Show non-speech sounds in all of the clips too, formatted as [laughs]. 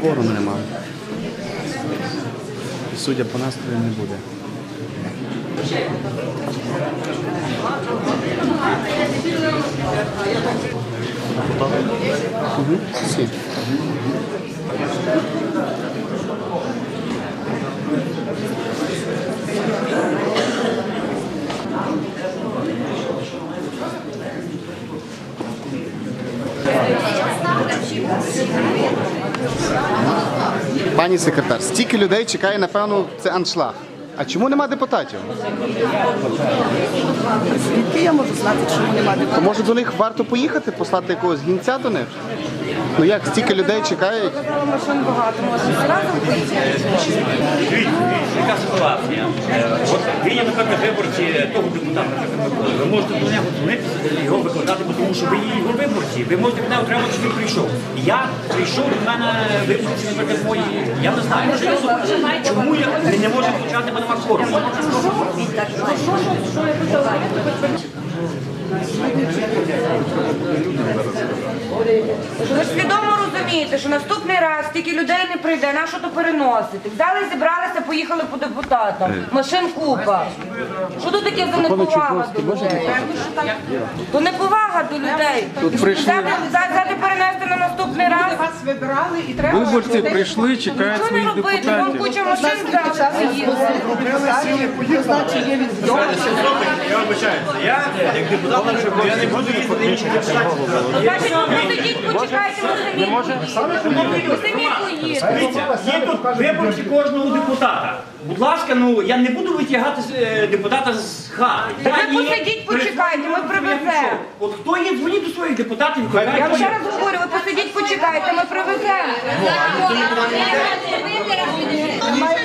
Кворум нема. Судя по настрою, не буде. Угу. Всі. Пані секретар, стільки людей чекає, напевно, це аншлаг. А чому нема депутатів? Звідки я можу знати, чому немає То може до них варто поїхати, послати якогось гінця до них? Ну як, стільки людей чекають? Машин багато, може зразу вийти. Яка ситуація. Е, От ви є, наприклад, виборці того депутата, ви можете до нього дзвонити, його викладати, тому що ви є його виборці. Ви можете нього отримати, що він прийшов. Я прийшов до мене виборці, наприклад, мої. Я не знаю, що я чому я не можемо почати, бо нема кворуму. Ви ж свідомо розумієте, що наступний раз тільки людей не прийде, на що то переносити. Взяли, зібралися, поїхали по депутатам. Машин купа. Що тут таке за неповага до людей? То неповага до людей. Взяти, взяти перенести на наступний раз. Вибирали і треба. Виборці прийшли, чекають своїх депутатів. куча машин. Я вибачаюся. Я, як депутат, я не буду їздити інших депутатів. Значить, сидіть, почекайте, самі є тут виборці кожного депутата. Будь ласка, ну я не буду витягати е, депутата з хати. Так Я ви є посидіть, почекайте, ми привеземо. От хто є, дзвоніть до своїх депутатів, Я ще раз говорю, ви посидіть, почекайте, ми привеземо.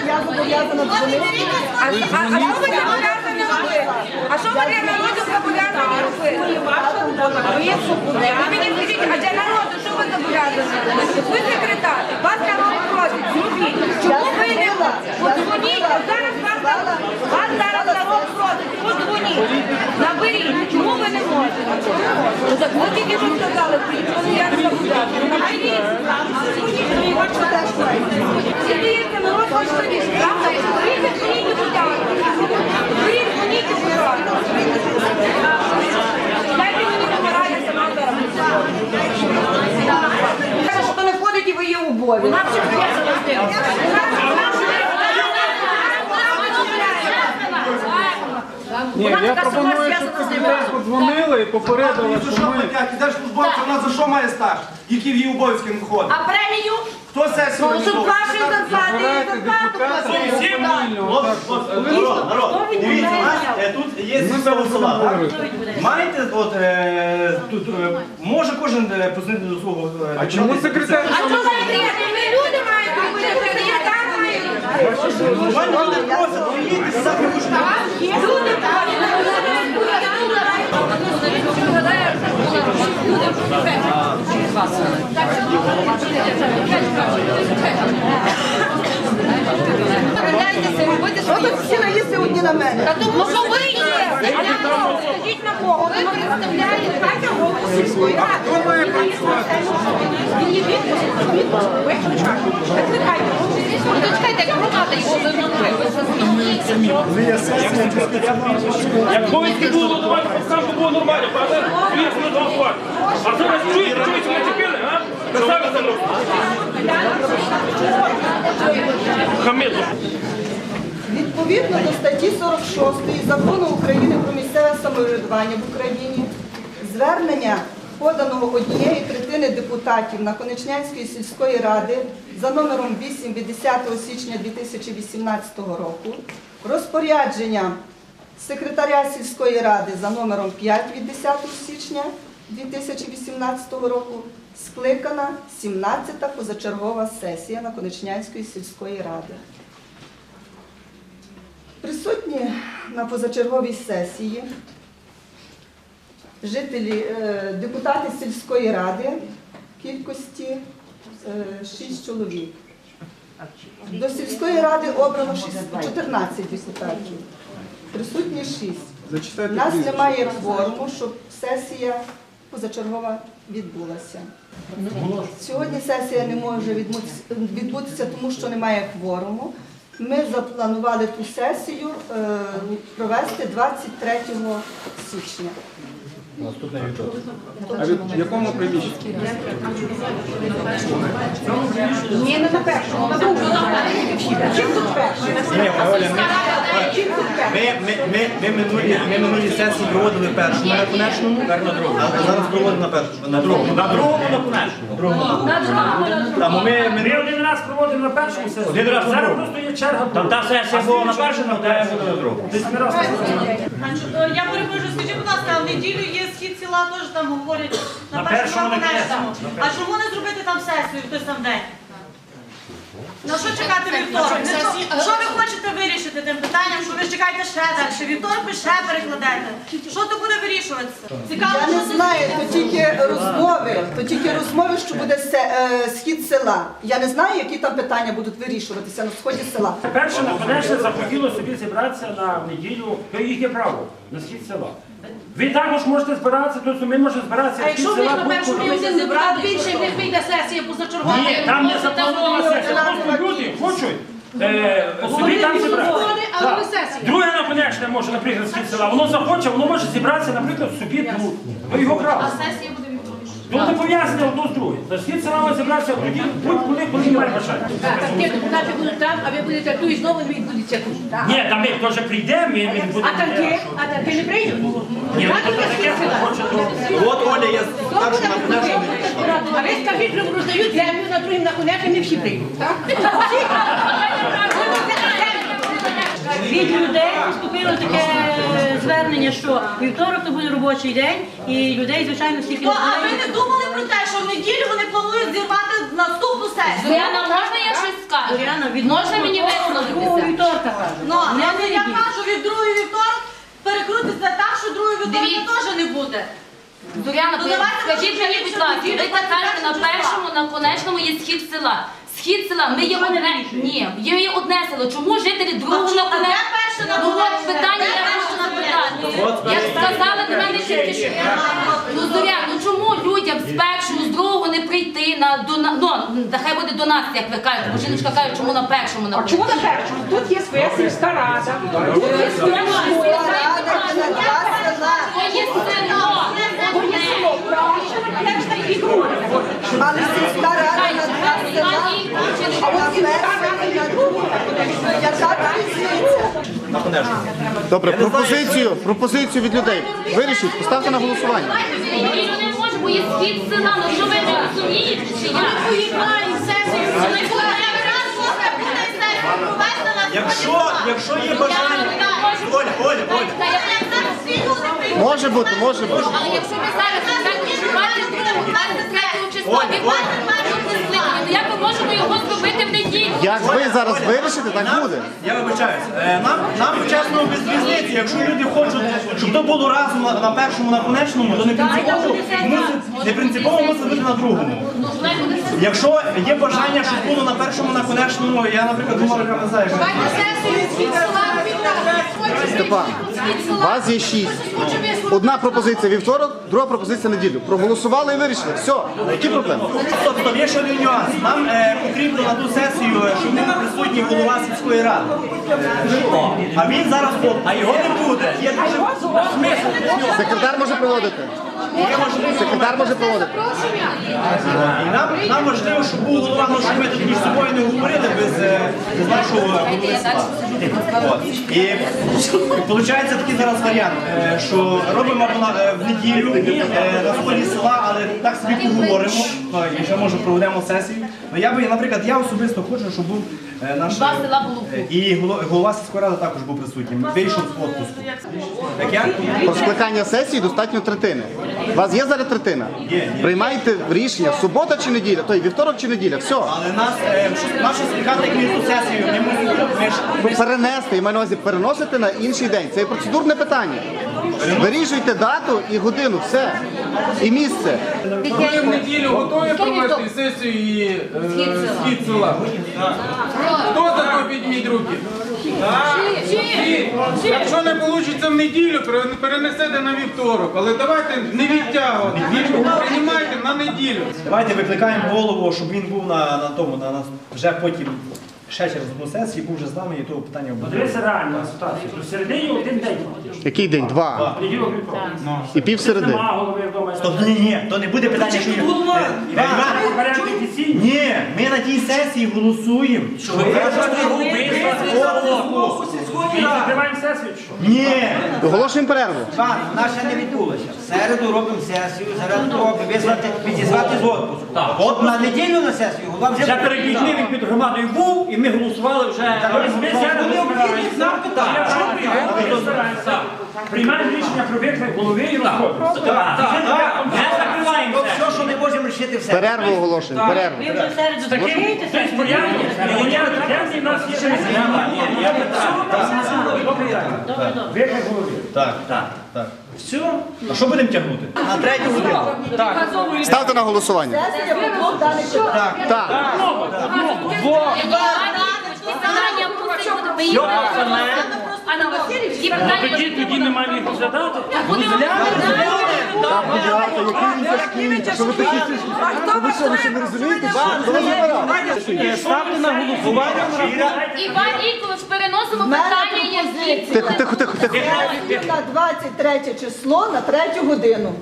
Я зобов'язана дзвонити. А, а, а що ви зобов'язані робити? А що ви для народу зобов'язані робити? Ви, ви мені скажіть, а для народу що ви зобов'язані робити? Ви секретар, вас народ просить, зробіть. Чому ви не подзвоніть? От зараз вас, вас зараз народ просить, подзвоніть. Наберіть. Чому ви не можете? Ну ви тільки що сказали, що я. Наберіть. Сидіться, народ важливіше, правда? Беріть, дзвоніть депутатам. Беріть, дзвоніть депутатам. Дайте мені номера, я сама зараз. Каже, що не входить і ви є. Вона Ні, я пропоную, щоб секретар подзвонила і попередила, що ми... Держслужбовця, вона за що має стаж? Які в її обов'язки не входить? А премію? Хто сесію Ну, щоб організовує? ваші зарплати і Збирайте зарплату депутата фамільно. Народ, народ, дивіться, у нас е, тут є села, так? Маєте, от, е, тут, е, може кожен е, позвонити до свого... е, А чому секретар? А що ви конкретно? Ми люди мають робити, секретар має робити. Нормально люди просять, ну їдьте, самі. Люди Що всі наїсти одні на мене? Та тому що ви? Скажіть на кого? Ви представляєте Катя голову сільської ради. Хто має працювати? Дочекайте, як громада його Як ковідки було голосувати, то сам було нормально, правда? Вірш не голосувати. А зараз чуєте, чуєте, мене чіпили, а? Це робите. Хамило. Відповідно до статті 46 Закону України про місцеве самоврядування в Україні, звернення поданого однієї третини депутатів на Конечнянської сільської ради за номером 8 від 10 січня 2018 року, розпорядження секретаря сільської ради за номером 5 від 10 січня 2018 року скликана 17-та позачергова сесія на Конечнянської сільської ради. Присутні на позачерговій сесії жителі, е, депутати сільської ради кількості е, 6 чоловік. До сільської ради обрано 14 депутатів. Присутні 6. У нас немає кворуму, щоб сесія позачергова відбулася. Сьогодні сесія не може відбутися- відбутися, тому що немає кворуму. Ми запланували ту сесію е, провести 23 січня. А від в якому приміщенні? Ні, не на першому, на другому. Чим тут перший? Ні, Оля, ми, ми, ми, ми, ми, минулі, ми минулі сесії проводили в першому на конечному, а зараз проводимо на першому, на другому. На другому на конечному. Там ми, ми, Ми один раз проводимо на першому сесії. Один раз на Зараз другому. просто є черга. Там та сесія була на першому, та буде на другому. Десь не раз. Я перепрошую, скажіть, будь ласка, а в неділю є схід села, теж там говорять на, На першому на конечному. А чому не зробити там сесію в той сам день? На що чекати вівторок? Не що- Що ви хочете вирішити тим питанням, що ви чекаєте ще далі? Вівторок ви ще перекладете. Що то буде вирішуватися? Цікаво, Я не що це знаю, то тільки розмови, то тільки розмови, що буде се- е, схід села. Я не знаю, які там питання будуть вирішуватися на сході села. Перше, наконечне, захотіло собі зібратися на неділю, то їхнє право, на схід села. Ви також можете збиратися, тобто ми можемо збиратися А якщо ви на будь-коли. першому брати зібрати більше, не вийде сесія позачергова. Ні, там не запланована сесія. Просто люди хочуть е, собі там зібрати. Друге не. Друге наконечне може, наприклад, з села. Воно захоче, воно може зібратися, наприклад, собі тут. То його право. Вівторок. Тут не пов'язане одно з другим. То схід села може зібратися тоді будь-коли, коли немає бажання. Так, ті депутати будуть там, а ви будете тут і знову відбудеться тут. так? Ні, там як теж прийде, ми, ми А будемо. танки? А танки не прийдуть? Ні, ну, Так, то таке, села. хоче, то- от Оля, я першу буде на конечному не прийшла. А ви скажіть, що роздають землю на другим на конечному, не всі прийдуть. так? [laughs] від людей поступило таке звернення, що вівторок то буде робочий день, і людей, звичайно, всіх Ну, а ви не думали про те, що в неділю вони планують зірвати наступну сесію? Зоряна, можна я щось скажу? Зоряна, від Можна мені висловитися? вівторка. Ну, Не але я неділю. кажу, від другої вівторок перекрутиться так, що другої вівторка Дивіться. теж не буде. Зоряна, Ну, давайте скажіть мені, будь ласка, ви так кажете, на першому, на конечному є схід села. Схід села, ми є одне, ні, є одне село. Чому жителі другого на чому- а де перше на Ну от питання я перше хочу на запитати. конечному? Я ж сказала до мене тільки що. Ну Зоря, ну чому людям з першого, з другого не прийти на до на- ну, нехай буде до нас, як ви кажете, бо жіночка каже, чому на першому на Чому на першому? Тут є своя сільська рада. Тут є своя села. То є село. Бо є село краще, конечне і друге. Але сільська рада на два села, а от перша на другу. Яка там різниця? На. Добре, Я пропозицію, пропозицію від людей. Вирішіть, поставте на голосування. Не може, бо є села, ну що ви не розумієте, чи як? Якщо, якщо є бажання, Оля, Оля, Оля, Може бути, може бути. Але якщо ви зараз так 23 числа, Оля, ви Оля. бачите, то як ми можемо його зробити в неділю? Як ви зараз вирішите, так буде. Я вибачаюсь. Е, Нам, нам чесно без різниці. Якщо люди хочуть, щоб то було разом на, на першому, на конечному, то не принципово мусить, не принципово мусить бути на другому. Якщо є бажання, щоб було на першому, на конечному, я, наприклад, думав, яка не знаю. Степан, вас є шість. Одна пропозиція вівторок, друга пропозиція неділю. Проголосували і вирішили. Все, які проблеми? Стоп, стоп, є ще один нюанс. Нам е, потрібно на ту сесію, е, щоб був присутній голова сільської ради. А він зараз, а його не буде. Є дуже Секретар може проводити. Секретар може проводити. І нам, нам важливо, щоб був голова, ну, щоб ми тут між собою не говорили без, е, без нашого голови села. От. І виходить такий зараз варіант, е, що робимо або на- е, в неділю е, на сході села, але так собі поговоримо, ну, і ще може проведемо сесію. Ну я би, наприклад, я особисто хочу, щоб був е, наш Два села було е, і голо- голова сільської ради також був присутнім. Вийшов з отпуску. Так як? Про скликання сесії достатньо третини. У вас є зараз третина? Приймайте рішення, субота чи неділя, той вівторок чи неділя, все. Але нас, е, наша скликати як ми сесію, ми мусимо, ми ж Ну, Перенести, я маю на увазі переносити на інший день. Це є процедурне питання. Вирішуйте дату і годину, все. І місце. Ви в неділю готові провести сесію і е, Схід схід села? Хто за то підніміть руки? Якщо не вийде в неділю, перенесете на вівторок. Але давайте не відтягувати. Приймайте на неділю. Давайте викликаємо голову, щоб він був на, на тому, на, на вже потім ще через одну сесію, був вже з нами і того питання Ну, Подивися Дивися реальна ситуація. То в середині один день. Який день? Два. Понеділок вівторок. І пів середи. Нема голови вдома. Тобто ні, ні, то не буде питання, що Іван, Іван, Порядок офіційний. ні, ми на тій сесії голосуємо. Що ви Закриваємо сесію чи що? Ні, Оголошуємо перерву. Пан, вона ще не відбулася. В середу робимо сесію, зараз робимо, визвати, відізвати з відпуску. От на неділю на сесію голова вже Вже перед людьми він під громадою був, і ми голосували вже. Ми зараз Вони об'єднані нам питання. Ми розбираємося. Приймаємо рішення про виклик голови і розходимося. Так, так, Не закриваємо все. все, що не можемо рішити, все. Перерву оголошуємо. Перерву. Ви вже в середу закриєте Тобто порядок, порядок в нас є ще Виклик голови. Так, так, так. Все. А що будемо тягнути? На третю годину. Ставте на голосування. Сесія про двох даних питань. Так. Анна Васильівна, ті питання Тоді, тоді маємо їх розглядати. будемо? Ставте на голосування. Іван Нікович, переносимо питання язик. Тихо, тихо, тихо, тихо. На 23 число на 3 годину.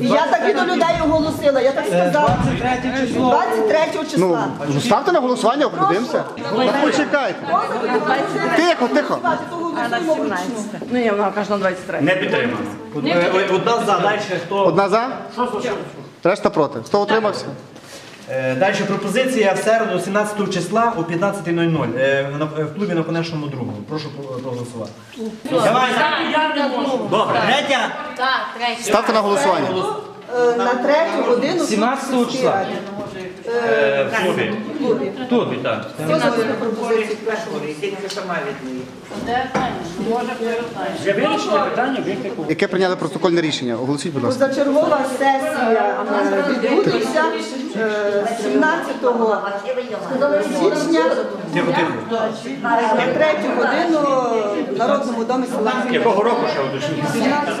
Я так і до людей оголосила, я так сказала. 23 число. 23 Ну, числа. ну, ставте на голосування, опридимося. Так почекайте. Тихо, тихо. Ну, ні, вона каже на 23. Не підтримано. Е, Одна за, далі хто? Одна за? Решта проти. Хто утримався? Е, Далі пропозиція в середу, 17 числа о 15.00 е, на- в клубі на Конечному другу. Прошу про- проголосувати. Давай. Я не можу. Добре. Третя. Ставте на голосування. На 3 годину. 17 числа. Е, В клубі. клубі. Тут, так. Хто за цю пропозицію? Вже вирішення питання виклику. Яке прийняли протокольне рішення? Оголосіть, будь ласка. Позачергова сесія е, відбудеться е, 17 січня Тихо, тихо. на 3 годину в Народному домі села. Якого року ще? 17